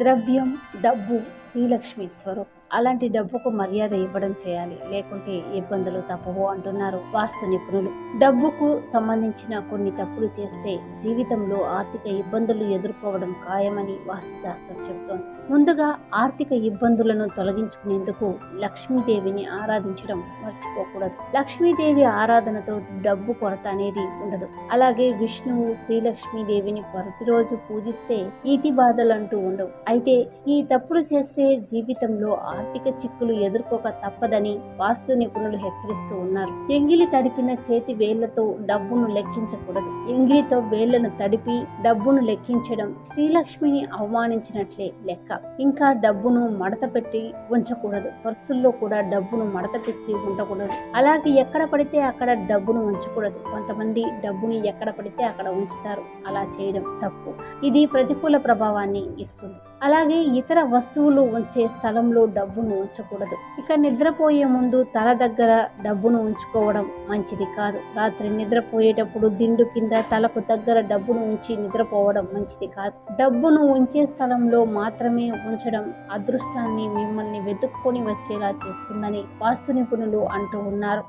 ద్రవ్యం డబ్బు శ్రీలక్ష్మి స్వరూపం. అలాంటి డబ్బుకు మర్యాద ఇవ్వడం చేయాలి. లేకుంటే ఇబ్బందులు తప్పవు అంటున్నారు వాస్తు నిపుణులు. డబ్బుకు సంబంధించిన కొన్ని తప్పులు చేస్తే జీవితంలో ఆర్థిక ఇబ్బందులు ఎదుర్కోవడం ఖాయమని వాస్తు శాస్త్రం చెబుతోంది. ముందుగా ఆర్థిక ఇబ్బందులను తొలగించుకునేందుకు లక్ష్మీదేవిని ఆరాధించడం మర్చిపోకూడదు. లక్ష్మీదేవి ఆరాధనతో డబ్బు కొరత అనేది ఉండదు. అలాగే విష్ణువు శ్రీలక్ష్మీదేవిని ప్రతిరోజు పూజిస్తే ఈతి బాధలు అంటూ ఉండవు. అయితే ఈ తప్పులు చేస్తే జీవితంలో ఆర్థిక చిక్కులు ఎదుర్కోక తప్పదని వాస్తు నిపుణులు హెచ్చరిస్తూ ఉన్నారు. ఎంగిలి తడిపిన చేతి వేళ్ళతో డబ్బును లెక్కించకూడదు. ఎంగిలితో వేళ్ళను తడిపి డబ్బును లెక్కించడం శ్రీలక్ష్మిని అవమానించినట్లే లెక్క. ఇంకా డబ్బును మడత పెట్టి ఉంచకూడదు. పర్సుల్లో కూడా డబ్బును మడత పెట్టి ఉండకూడదు. అలాగే ఎక్కడ పడితే అక్కడ డబ్బును ఉంచకూడదు. కొంతమంది డబ్బుని ఎక్కడ పడితే అక్కడ ఉంచుతారు. అలా చేయడం తప్పు. ఇది ప్రతికూల ప్రభావాన్ని ఇస్తుంది. అలాగే ఇతర వస్తువులు ఉంచే స్థలంలో డబ్బు డబ్బును ఉంచకూడదు. ఇక నిద్రపోయే ముందు తల దగ్గర డబ్బును ఉంచుకోవడం మంచిది కాదు. రాత్రి నిద్రపోయేటప్పుడు దిండు కింద తలకు దగ్గర డబ్బును ఉంచి నిద్రపోవడం మంచిది కాదు. డబ్బును ఉంచే స్థలంలో మాత్రమే ఉంచడం అదృష్టాన్ని మిమ్మల్ని వెతుక్కొని వచ్చేలా చేస్తుందని వాస్తు నిపుణులు అంటూ ఉన్నారు.